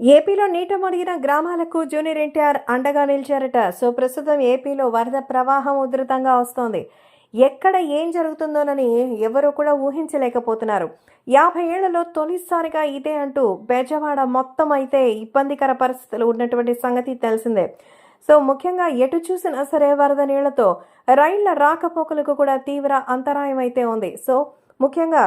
ఏపీలో నీట మునిగిన గ్రామాలకు జూనియర్ ఎన్టీఆర్ అండగా నిలిచారట. సో ప్రస్తుతం ఏపీలో వరద ప్రవాహం ఉధృతంగా వస్తోంది. ఎక్కడ ఏం జరుగుతుందోనని ఎవరు కూడా ఊహించలేకపోతున్నారు. యాభై ఏళ్ళలో తొలిసారిగా ఇదే అంటూ బెజవాడ మొత్తం అయితే ఇబ్బందికర పరిస్థితులు ఉన్నటువంటి సంగతి తెలిసిందే. సో ముఖ్యంగా ఎటు చూసినా సరే వరద నీళ్ళతో రైళ్ళ రాకపోకలకు కూడా తీవ్ర అంతరాయం అయితే ఉంది. సో ముఖ్యంగా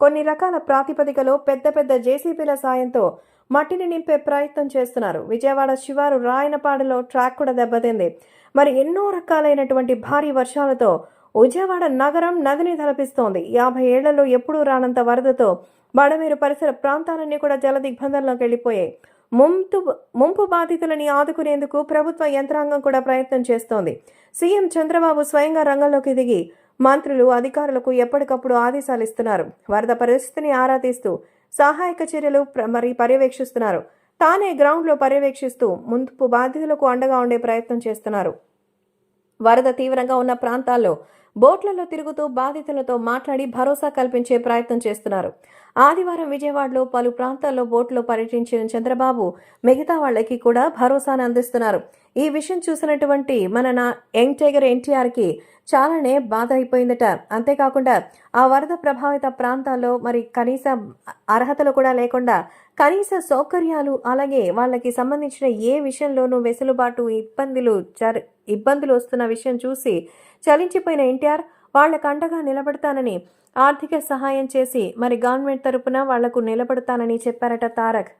కొన్ని రకాల ప్రాతిపదికలో పెద్ద పెద్ద జేసీబీల సాయంతో మట్టిని నింపే ప్రయత్నం చేస్తున్నారు. విజయవాడ శివారు రాయనపాడులో ట్రాక్ కూడా దెబ్బతింది. మరి ఎన్నో రకాలైనటువంటి భారీ వర్షాలతో విజయవాడ నగరం నదిని తలపిస్తోంది. యాభై ఏళ్ళలో ఎప్పుడూ రానంత వరదతో బడమేరు పరిసర ప్రాంతాలన్నీ కూడా జలదిగ్బంధంలోకి వెళ్ళిపోయాయి. ముంపు ముంపు బాధితులని ఆదుకునేందుకు ప్రభుత్వ యంత్రాంగం కూడా ప్రయత్నం చేస్తోంది. సీఎం చంద్రబాబు స్వయంగా రంగంలోకి దిగి మంత్రులు అధికారులకు ఎప్పటికప్పుడు ఆదేశాలు ఇస్తున్నారు. వరద పరిస్థితిని ఆరా తీస్తూ సహాయక చర్యలు ప్ర- మరి పర్యవేక్షిస్తున్నారు. తానే గ్రౌండ్లో పర్యవేక్షిస్తూ ముందుపు బాధితులకు అండగా ఉండే ప్రయత్నం చేస్తున్నారు. వరద తీవ్రంగా ఉన్న ప్రాంతాల్లో బోట్లలో తిరుగుతూ బాధితులతో మాట్లాడి భరోసా కల్పించే ప్రయత్నం చేస్తున్నారు. ఆదివారం విజయవాడలో పలు ప్రాంతాల్లో బోట్లో పర్యటించిన చంద్రబాబు మిగతా వాళ్ళకి కూడా భరోసాను అందిస్తున్నారు. ఈ విషయం చూసినటువంటి మన నా యంగ్ టైగర్ ఎన్టీఆర్కి చాలానే బాధ అయిపోయిందట. అంతేకాకుండా ఆ వరద ప్రభావిత ప్రాంతాల్లో మరి కనీస అర్హతలు కూడా లేకుండా కనీస సౌకర్యాలు అలాగే వాళ్ళకి సంబంధించిన ఏ విషయంలోనూ వెసులుబాటు ఇబ్బందులు చర్ ఇబ్బందులు వస్తున్న విషయం చూసి చలించిపోయిన ఎన్టీఆర్ వాళ్ళకు అండగా నిలబడతానని ఆర్థిక సహాయం చేసి మరి గవర్నమెంట్ తరపున వాళ్ళకు నిలబడతానని చెప్పారట తారక్.